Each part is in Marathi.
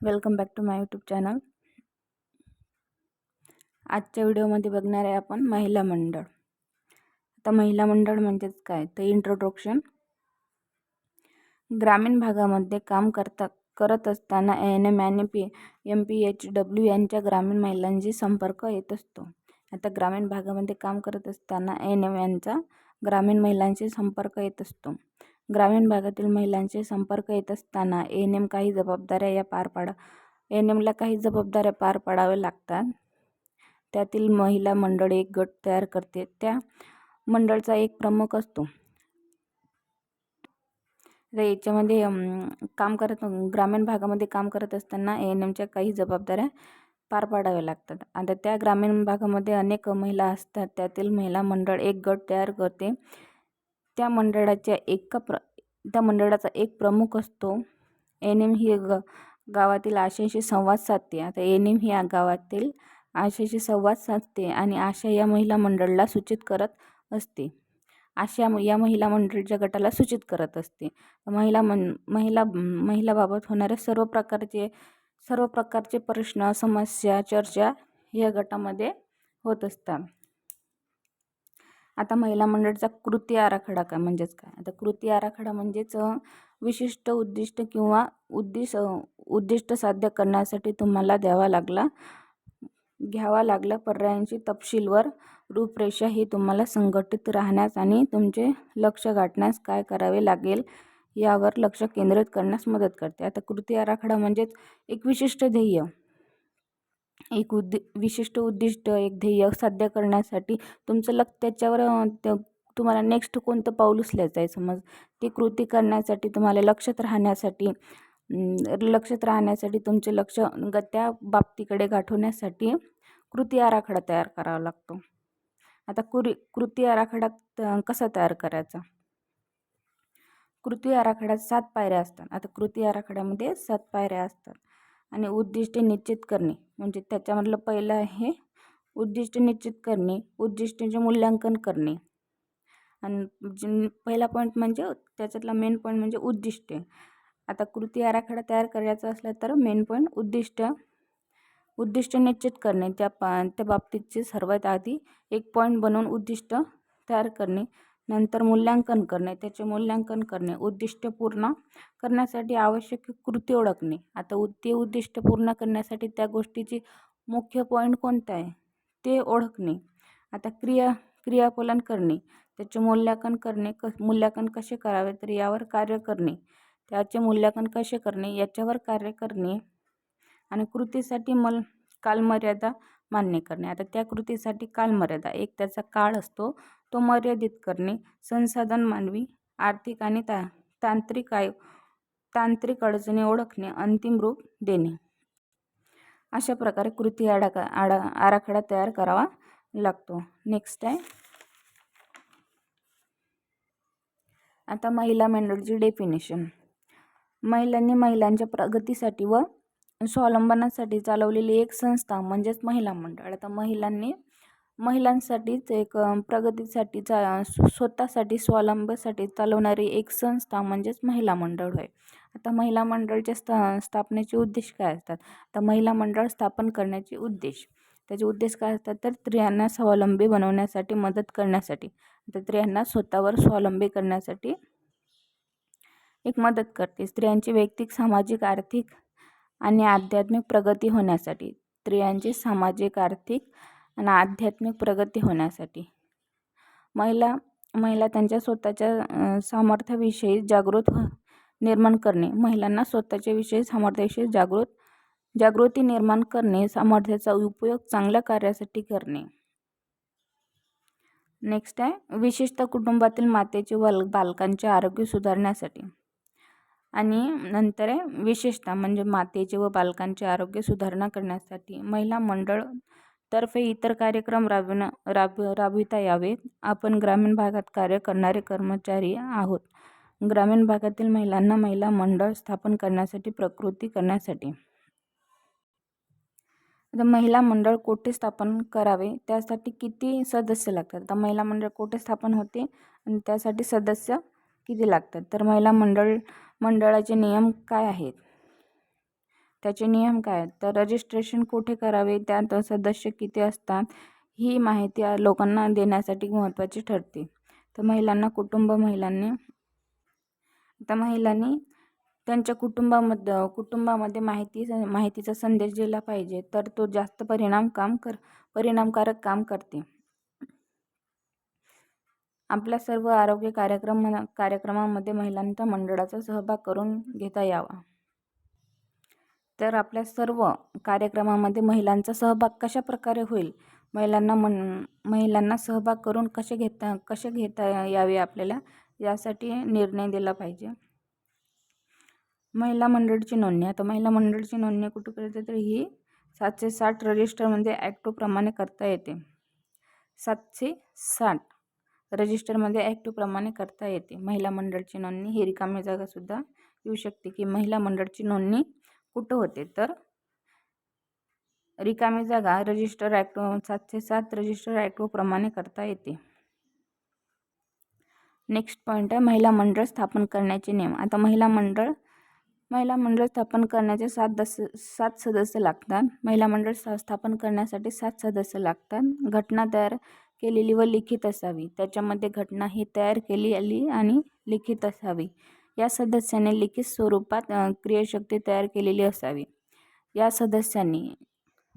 Welcome back to my YouTube channel. आजच्या व्हिडिओमध्ये बघणार आहे आपण महिला मंडळ. आता महिला मंडळ म्हणजेच काय? तर इंट्रोडक्शन ग्रामीण भागामध्ये काम करता करत असताना N M N P M P H W यांच्या ग्रामीण महिलांशी संपर्क येत असतो. आता ग्रामीण भागामध्ये काम करत असताना एन एम यांचा ग्रामीण महिलांशी संपर्क येत असतो. ग्रामीण भागातील महिलांशी संपर्क येत असताना एन एम काही जबाबदाऱ्या या पार पाडा एन एमला काही जबाबदाऱ्या पार पाडाव्या लागतात. त्यातील महिला मंडळ एक गट तयार करते. त्या मंडळचा एक प्रमुख असतो. तर याच्यामध्ये काम करत ग्रामीण भागामध्ये काम करत असताना एन एमच्या काही जबाबदाऱ्या पार पाडाव्या लागतात. आता त्या ग्रामीण भागामध्ये अनेक महिला असतात. त्यातील महिला मंडळ एक गट तयार करते. त्या मंडळाच्या एका प्र त्या मंडळाचा एक प्रमुख असतो. एन एम ही ग गावातील आशाशी संवाद साधते. आता एन एम ही गावातील आशाशी संवाद साधते आणि आशा या महिला मंडळाला सूचित करत असते. आशा या महिला मंडळच्या गटाला सूचित करत असते. महिला मन महिला महिलाबाबत होणाऱ्या सर्व प्रकारचे सर्व प्रकारचे प्रश्न समस्या चर्चा या गटामध्ये होत असतात. आता महिला मंडळचा कृती आराखडा काय? म्हणजेच काय? आता कृती आराखडा म्हणजेच विशिष्ट उद्दिष्ट किंवा उद्दिष्ट उद्दिष्ट साध्य करण्यासाठी तुम्हाला द्यावा लागला. घ्यावा लागला पर्यायांची तपशीलवर रूपरेषा ही तुम्हाला संघटित राहण्यास आणि तुमचे लक्ष गाठण्यास काय करावे लागेल यावर लक्ष केंद्रित करण्यास मदत करते. आता कृती आराखडा म्हणजेच एक विशिष्ट ध्येय. एक उद्दि विशिष्ट उद्दिष्ट एक ध्येय साध्य करण्यासाठी तुमचं लक्ष त्याच्यावर तुम्हाला नेक्स्ट कोणतं पाऊल उचलायचं आहे? समज ती कृती करण्यासाठी तुम्हाला लक्षात राहण्यासाठी लक्षात राहण्यासाठी तुमचे लक्ष ग त्या बाबतीकडे गाठवण्यासाठी कृती आराखडा तयार करावा लागतो. आता कुरी कृती आराखडा कसा तयार करायचा? कृती आराखड्यात सात पायऱ्या असतात. आता कृती आराखड्यामध्ये सात पायऱ्या असतात. आणि उद्दिष्टे निश्चित करणे. म्हणजे त्याच्यामधलं पहिलं आहे उद्दिष्ट निश्चित करणे उद्दिष्टांचे मूल्यांकन करणे. आणि पहिला पॉईंट म्हणजे त्याच्यातला मेन पॉईंट म्हणजे उद्दिष्टे. आता कृती आराखडा तयार करायचा असला तर मेन पॉईंट उद्दिष्ट. उद्दिष्ट निश्चित करणे. त्या पा त्या बाबतीतचे सर्वात आधी एक पॉईंट बनवून उद्दिष्ट तयार करणे. नंतर मूल्यांकन करणे त्याचे मूल्यांकन करणे उद्दिष्ट पूर्ण करण्यासाठी आवश्यक कृती ओळखणे. आता उ ते उद्दिष्ट पूर्ण करण्यासाठी त्या गोष्टीची मुख्य पॉईंट कोणता आहे? ते ओळखणे. आता क्रिया क्रियापालन करणे. त्याचे मूल्यांकन करणे क मूल्यांकन कसे करावे तर यावर कार्य करणे. त्याचे मूल्यांकन कसे करणे याच्यावर कार्य करणे. आणि कृतीसाठी मल कालमर्यादा मान्य करणे. आता त्या कृतीसाठी कालमर्यादा एक त्याचा काळ असतो. तो मर्यादित करणे संसाधन मानवी आर्थिक आणि ता तांत्रिक आय तांत्रिक अडचणी ओळखणे अंतिम रूप देणे. अशा प्रकारे कृती आडाका आडा आराखडा तयार करावा लागतो. नेक्स्ट आहे. आता महिला मंडळची डेफिनेशन महिलांनी महिलांच्या प्रगतीसाठी व स्वावलंबनासाठी चालवलेली एक संस्था म्हणजेच महिला मंडळ. आता महिलांनी महिलांसाठीच एक प्रगतीसाठी चा स्वतःसाठी स्वावलंबीसाठी चालवणारी एक संस्था म्हणजेच महिला मंडळ होय. आता महिला मंडळच्या स्था स्थापनेचे उद्देश काय असतात? तर महिला मंडळ स्थापन करण्याचे उद्देश. त्याचे उद्देश काय असतात? तर स्त्रियांना स्वावलंबी बनवण्यासाठी मदत करण्यासाठी. तर स्त्रियांना स्वतःवर स्वावलंबी करण्यासाठी एक मदत करते. स्त्रियांची वैयक्तिक सामाजिक आर्थिक आणि आध्यात्मिक प्रगती होण्यासाठी. स्त्रियांची सामाजिक आर्थिक आणि आध्यात्मिक प्रगती होण्यासाठी. महिला महिला त्यांच्या स्वतःच्या सामर्थ्याविषयी जागृत निर्माण करणे. महिलांना स्वतःच्या विषयी सामर्थ्याविषयी जागृत जागृती निर्माण करणे सामर्थ्याचा उपयोग चांगल्या कार्यासाठी करणे. नेक्स्ट आहे विशेषतः कुटुंबातील मातेचे वल बालकांचे आरोग्य सुधारण्यासाठी. आणि नंतर आहे विशेषतः म्हणजे मातेचे व बालकांचे आरोग्य सुधारणा करण्यासाठी महिला मंडळ तर्फे इतर कार्यक्रम राबविणं राब राबविता यावेत. आपण ग्रामीण भागात कार्य करणारे कर्मचारी आहोत. ग्रामीण भागातील महिलांना महिला मंडळ स्थापन करण्यासाठी प्रकृती करण्यासाठी. आता महिला मंडळ कोठे स्थापन करावे? त्यासाठी किती सदस्य लागतात? तर महिला मंडळ कोठे स्थापन होते? आणि त्यासाठी सदस्य किती लागतात? तर महिला मंडळ मंडळाचे नियम काय आहेत? त्याचे नियम काय तर रजिस्ट्रेशन कुठे करावे? त्यात सदस्य किती असतात? ही माहिती लोकांना देण्यासाठी महत्त्वाची ठरते. तर महिलांना कुटुंब महिलांनी आता महिलांनी त्यांच्या कुटुंबामध्ये कुटुंबामध्ये माहिती माहितीचा संदेश दिला पाहिजे. तर तो जास्त परिणाम काम कर परिणामकारक काम करते. आपल्या सर्व आरोग्य कार्यक्रम कार्यक्रमामध्ये महिलांचा मंडळाचा सहभाग करून घेता यावा. तर आपल्या सर्व कार्यक्रमामध्ये महिलांचा सहभाग कशा प्रकारे होईल? महिलांना मन महिलांना सहभाग करून कसे घेता कसे घेता यावे आपल्याला? यासाठी निर्णय दिला पाहिजे. महिला मंडळची नोंदणी. आता महिला मंडळची नोंदणी कुठे करते तर ही सातशे साठ रजिस्टरमध्ये ॲक्टोप्रमाणे करता येते. सातशे साठ रजिस्टरमध्ये ॲक्टोप्रमाणे करता येते. महिला मंडळची नोंदणी ही रिकामी जागासुद्धा येऊ शकते की महिला मंडळची नोंदणी कुठं होते? तर रिकामी जागा रजिस्टर ॲक्ट सातशे सात रजिस्टर ॲक्टप्रमाणे करता येते. नेक्स्ट पॉईंट आहे महिला मंडळ स्थापन करण्याचे नियम. आता महिला मंडळ महिला मंडळ स्थापन करण्याचे सात दस सात सदस्य लागतात. महिला मंडळ स्थापन करण्यासाठी सात सदस्य लागतात. घटना तयार केलेली व लिखित असावी. त्याच्यामध्ये घटना ही तयार केलेली आणि लिखित असावी. या सदस्याने लिखित स्वरूपात क्रियाशक्ती तयार केलेली असावी. या सदस्यांनी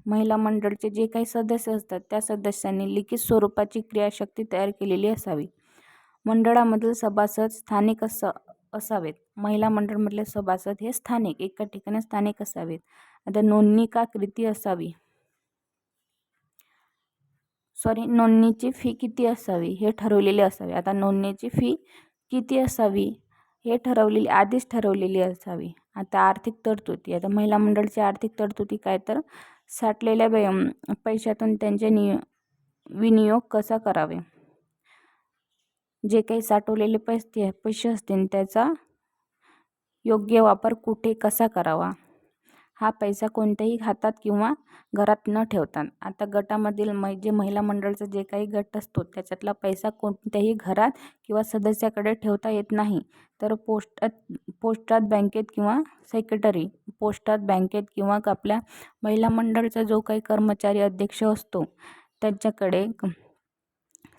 महिला मंडळचे जे काही सदस्य असतात त्या सदस्यांनी लिखित स्वरूपाची क्रियाशक्ती तयार केलेली असावी. मंडळामधील सभासद स्थानिक अस असावेत. महिला मंडळमधले सभासद हे स्थानिक एका ठिकाणी स्थानिक असावेत. आता नोंदणी का कृती असावी. सॉरी नोंदणीची फी किती असावी हे ठरवलेले असावे. आता नोंदणीची फी किती असावी? हे ठरवलेली आधीच ठरवलेली असावी. आता आर्थिक तरतुदी आता महिला मंडळची आर्थिक तरतुदी काय तर? साठलेल्या बे पैशातून त्यांचे नि विनियोग कसा करावे? जे काही साठवलेले पैसे पैसे असतील त्याचा योग्य वापर कुठे कसा करावा? हा पैसा कोणत्याही हातात किंवा घरात न ठेवतात. आता गटामधील मै जे महिला मंडळाचा जे काही गट असतो त्याच्यातला पैसा कोणत्याही घरात किंवा सदस्याकडे ठेवता येत नाही. तर पोस्टात पोस्टात बँकेत किंवा सेक्रेटरी पोस्टात बँकेत किंवा आपल्या महिला मंडळाचा जो काही कर्मचारी अध्यक्ष असतो त्यांच्याकडे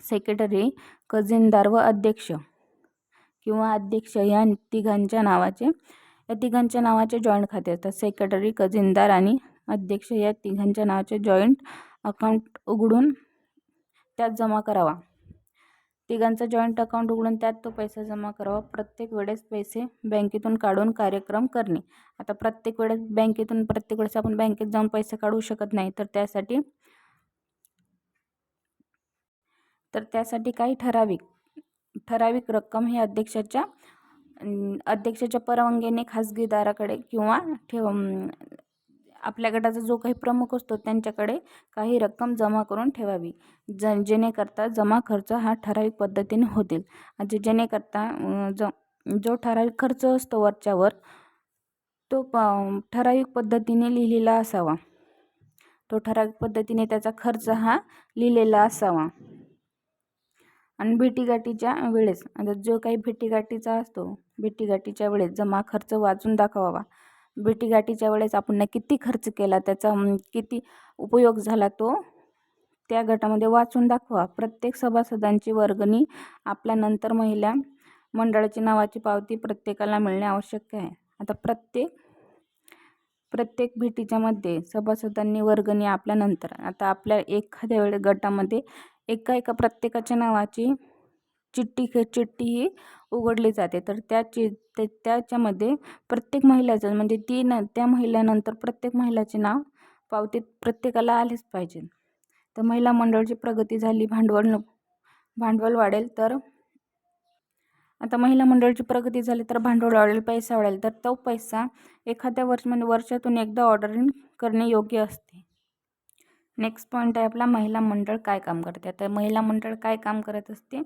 सेक्रेटरी खजिनदार व अध्यक्ष किंवा अध्यक्ष या तिघांच्या नावाचे या तिघांच्या नावाचे जॉईंट खाते असतात. सेक्रेटरी खजिनदार आणि अध्यक्ष या तिघांच्या नावाचे जॉईंट अकाउंट उघडून त्यात जमा करावा. तिघांचा जॉईंट अकाउंट उघडून त्यात तो पैसा जमा करावा. प्रत्येक वेळेस पैसे बँकेतून काढून कार्यक्रम करणे. आता प्रत्येक वेळेस बँकेतून प्रत्येक वेळेस आपण बँकेत जाऊन पैसे काढू शकत नाही. तर त्यासाठी तर त्यासाठी काही ठराविक ठराविक रक्कम ही अध्यक्षाच्या अध्यक्षाच्या परवानगीने खाजगीदाराकडे किंवा ठेव आपल्या गटाचा जो काही प्रमुख असतो त्यांच्याकडे काही रक्कम जमा करून ठेवावी. ज जेणेकरता जमा खर्च हा ठराविक पद्धतीने होतील. जे जेणेकरता ज जो ठराविक खर्च असतो वरच्यावर तो प ठराविक पद्धतीने लिहिलेला असावा. तो ठराविक पद्धतीने त्याचा खर्च हा लिहिलेला असावा. आणि भेटीगाठीच्या वेळेस आता जो काही भेटीगाठीचा असतो भेटीगाठीच्या वेळेस जमा खर्च वाचून दाखवावा. भेटीगाठीच्या वेळेस आपण किती खर्च केला त्याचा किती उपयोग झाला तो त्या गटामध्ये वाचून दाखवा. प्रत्येक सभासदांची वर्गणी आपल्यानंतर महिला मंडळाची नावाची पावती प्रत्येकाला मिळणे आवश्यक आहे. आता प्रत्येक प्रत्येक भेटीच्यामध्ये सभासदांनी वर्गणी आपल्यानंतर आता आपल्या एखाद्या वेळे गटामध्ये एका एका प्रत्येकाच्या नावाची चिठ्ठी चिठ्ठी ही उघडली जाते. तर त्या चि ते त्याच्यामध्ये प्रत्येक महिलाचं म्हणजे ती न त्या महिलानंतर प्रत्येक महिलाचे नाव पावतीत प्रत्येकाला आलेच पाहिजे. तर महिला मंडळाची प्रगती झाली भांडवल भांडवल वाढेल तर आता महिला मंडळाची प्रगती झाली तर भांडवल वाढेल पैसा वाढेल. तर तो पैसा एखाद्या वर्ष म्हणजे वर्षातून एकदा ऑर्डरिंग करणे योग्य असते. नेक्स्ट पॉईंट आहे आपला महिला मंडळ काय काम करते. तर महिला मंडळ काय काम करत असते?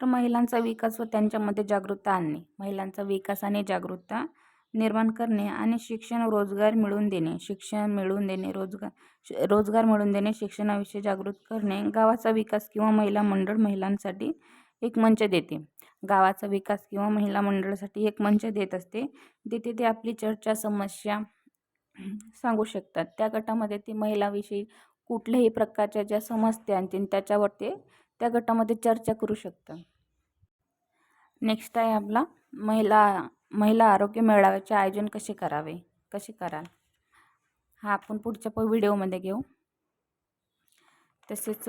तर महिलांचा विकास व त्यांच्यामध्ये जागरूकता आणणे. महिलांचा विकास आणि जागरूकता निर्माण करणे आणि शिक्षण रोजगार मिळवून देणे. शिक्षण मिळवून देणे रोजगार रोजगार मिळवून देणे शिक्षणाविषयी जागृत करणे. गावाचा विकास किंवा महिला मंडळ महिलांसाठी एक मंच देते. गावाचा विकास किंवा महिला मंडळासाठी एक मंच देत असते. तिथे ते आपली चर्चा समस्या सांगू शकतात. त्या गटामध्ये ती महिलाविषयी कुठल्याही प्रकारच्या ज्या समस्या आणतील त्याच्यावर ते त्या गटामध्ये चर्चा करू शकतात नेक्स्ट आहे आपला महिला महिला आरोग्य मेळाव्याचे आयोजन कसे करावे? कसे कराल? हा आपण पुढच्या प व्हिडिओमध्ये घेऊ. तसेच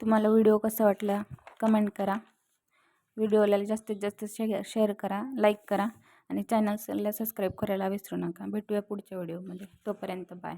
तुम्हाला व्हिडिओ कसा वाटला? कमेंट करा. व्हिडिओला जास्तीत जास्त शे शेअर करा लाईक करा. आणि चॅनल्सला सबस्क्राईब करायला विसरू नका. भेटूया पुढच्या व्हिडिओमध्ये. तोपर्यंत बाय.